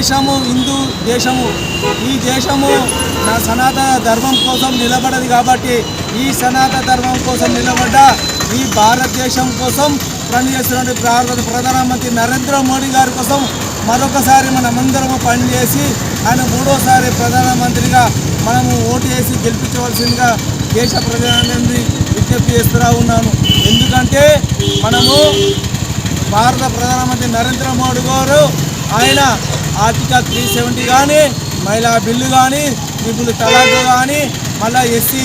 దేశము హిందూ దేశము. ఈ దేశము నా సనాతన ధర్మం కోసం నిలబడదు కాబట్టి ఈ సనాతన ధర్మం కోసం నిలబడ్డ ఈ భారతదేశం కోసం పనిచేస్తున్న భారత ప్రధానమంత్రి నరేంద్ర మోడీ గారి కోసం మరొకసారి మనమందరము పనిచేసి ఆయన మూడోసారి ప్రధానమంత్రిగా మనము ఓటు వేసి గెలిపించవలసిందిగా దేశ ప్రజలందరినీ విజ్ఞప్తి చేస్తున్నా ఉన్నాను. ఎందుకంటే మనము భారత ప్రధానమంత్రి నరేంద్ర మోడీ గారు ఆయన ఆర్టికల్ త్రీ సెవెంటీ కానీ మహిళా బిల్లు కానీ ట్రిపుల్ తలాక్ కానీ మళ్ళీ ఎస్సీ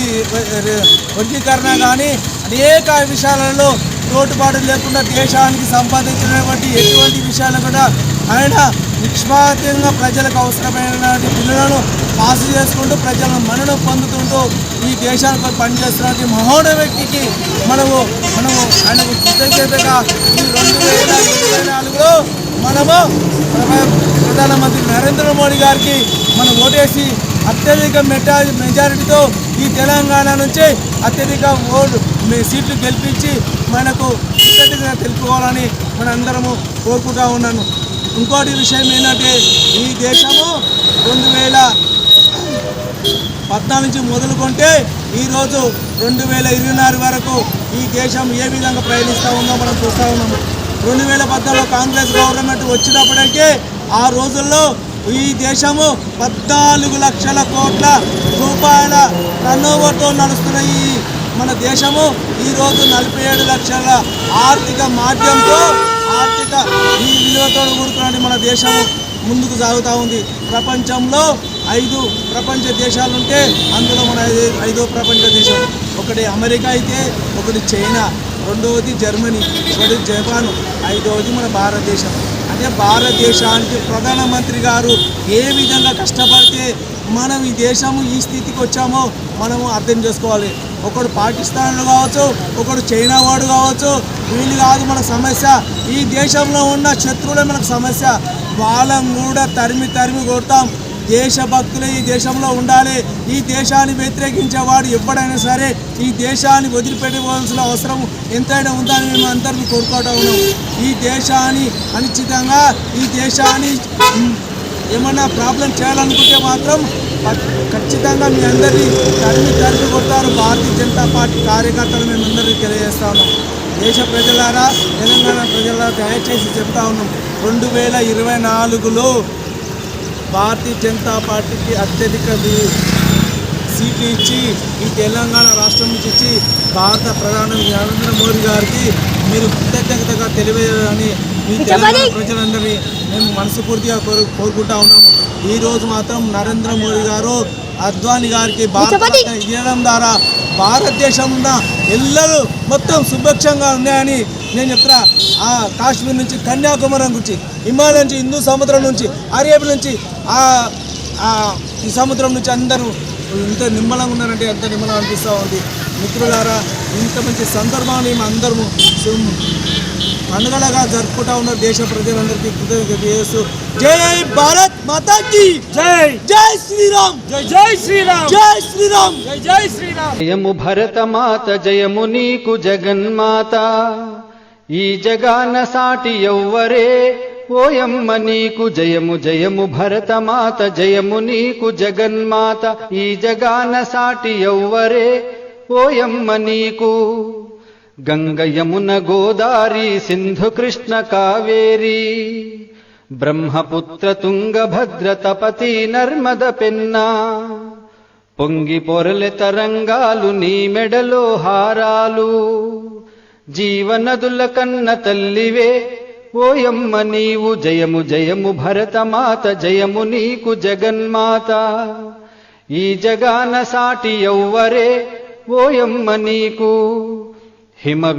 వర్గీకరణ కానీ అనేక విషయాలలో లోటుపాటు లేకుండా దేశానికి సంపాదించినటువంటి ఎటువంటి విషయాలు కూడా ఆయన నిష్పాతంగా ప్రజలకు అవసరమైన బిల్లులను పాస్ చేసుకుంటూ ప్రజలను మన్నన పొందుతుంటూ ఈ దేశానికి పనిచేస్తున్న మహోడ వ్యక్తికి మనము మనము ఆయనకు కృతజ్ఞతగా ఈ రెండు వేల ఇరవై నాలుగులో మనము ప్రధానమంత్రి నరేంద్ర మోడీ గారికి మనం ఓటేసి అత్యధిక మెటా మెజారిటీతో ఈ తెలంగాణ నుంచి అత్యధిక ఓటు మీ- సీట్లు గెలిపించి మనకు కృతజ్ఞత తెలుపుకోవాలని మనందరము కోరుకుంటా ఉన్నాను ఇంకోటి విషయం ఏంటంటే ఈ దేశము రెండు వేల పద్నాలుగు నుంచి ఈరోజు రెండు వేల ఇరవై నాలుగు వరకు ఈ దేశం ఏ విధంగా ప్రయాణిస్తూ ఉందో మనం చూస్తూ ఉన్నాము. రెండు వేల పద్నాలుగులో కాంగ్రెస్ గవర్నమెంట్ వచ్చినప్పటికే ఆ రోజుల్లో ఈ దేశము పద్నాలుగు లక్షల కోట్ల రూపాయల టర్నోవర్తో నడుస్తున్న ఈ మన దేశము ఈరోజు నలభై ఏడు లక్షల ఆర్థిక మాధ్యంతో ఆర్థిక ఈ విలువతో కూడుకున్న మన దేశము ముందుకు సాగుతూ ఉంది. ప్రపంచంలో ఐదు ప్రపంచ దేశాలు ఉంటే అందులో మన ఐదో ప్రపంచ దేశం. ఒకటి అమెరికా అయితే ఒకటి చైనా రెండవది జర్మనీ ఒకటి జపాన్ ఐదవది మన భారతదేశం. అంటే భారతదేశానికి ప్రధానమంత్రి గారు ఏ విధంగా కష్టపడితే మనం ఈ దేశము ఈ స్థితికి వచ్చామో మనము అర్థం చేసుకోవాలి. ఒకడు పాకిస్తాన్లో కావచ్చు ఒకడు చైనా వాడు కావచ్చు వీళ్ళు కాదు మన సమస్య. ఈ దేశంలో ఉన్న శత్రువులే మనకు సమస్య. వాళ్ళం కూడా తరిమి తరిమి కొడతాం. దేశభక్తులు ఈ దేశంలో ఉండాలి. ఈ దేశాన్ని వ్యతిరేకించేవాడు ఎప్పుడైనా సరే ఈ దేశాన్ని వదిలిపెట్టుకోవాల్సిన అవసరం ఎంతైనా ఉందని మేము అందరినీ కోరుకోవటం ఉన్నాం. ఈ దేశాన్ని అనిశ్చితంగా ఈ దేశాన్ని ఏమన్నా ప్రాబ్లం చేయాలనుకుంటే మాత్రం ఖచ్చితంగా మీ అందరినీ తరిమి తరిమి కొడతారు. భారతీయ జనతా పార్టీ కార్యకర్తలు మేము అందరికీ తెలియజేస్తా ఉన్నాం. దేశ ప్రజలారా తెలంగాణ ప్రజలారా దయచేసి చెప్తా ఉన్నాం. రెండు వేల ఇరవై నాలుగులో భారతీయ జనతా పార్టీకి అత్యధిక సీట్లు ఇచ్చి ఈ తెలంగాణ రాష్ట్రం నుంచి ఇచ్చి భారత ప్రధాని నరేంద్ర మోడీ గారికి మీరు కృతజ్ఞతగా తెలియజేయాలని మీ తెలంగాణ ప్రజలందరినీ మేము మనస్ఫూర్తిగా కోరు కోరుకుంటా ఉన్నాము. ఈ రోజు మాత్రం నరేంద్ర మోడీ గారు అద్వానీ గారికి భారత ఇవ్వడం ద్వారా భారతదేశం ఉన్న ఎల్లరూ మొత్తం సుభిక్షంగా ఉన్నాయని నేను చెప్తున్నా. ఆ కాశ్మీర్ నుంచి కన్యాకుమారి నుంచి హిమాలయం నుంచి హిందూ సముద్రం నుంచి అరేబియా నుంచి ఈ సముద్రం నుంచి అందరూ ఇంత నిమ్మలంగా ఉన్నారంటే ఎంత నిమ్మలం అనిపిస్తూ ఉంది. మిత్రులారా ఇంత మంచి సందర్భాన్ని మేము అందరము పండుగలుగా జరుపుకుంటా ఉన్న దేశ ప్రజలందరికీ కృతజ్ఞత చేస్తూ జై భారత్ మాతాకి! జై! జై శ్రీరామ్! జై జై శ్రీరామ్! జై శ్రీరామ్! జై జై శ్రీరామ్! జయము భరతమాత జయము నీకు జగన్మాత. ఈ జగాన సాటి ఎవ్వరే ఓయమ్మ నీకు జయము జయము భరతమాత జయము నీకు జగన్మాత ఈ జగాన సాటి ఎవ్వరే? ఓయమ్మ నీకు గంగ యమున గోదారి సింధు కృష్ణ కావేరి బ్రహ్మపుత్ర తుంగభద్ర తపతి నర్మద పెన్నా పొంగి పొరలె తరంగాలు నీ మెడలో హారాలు జీవనదుల కన్న తల్లివే. ఓయమ్మ నీవు జయము జయము భరతమాత జయము నీకు జగన్మాత. ఈ జగాన సాటి ఎవ్వరే ఓయమ్మ నీకు. హిమ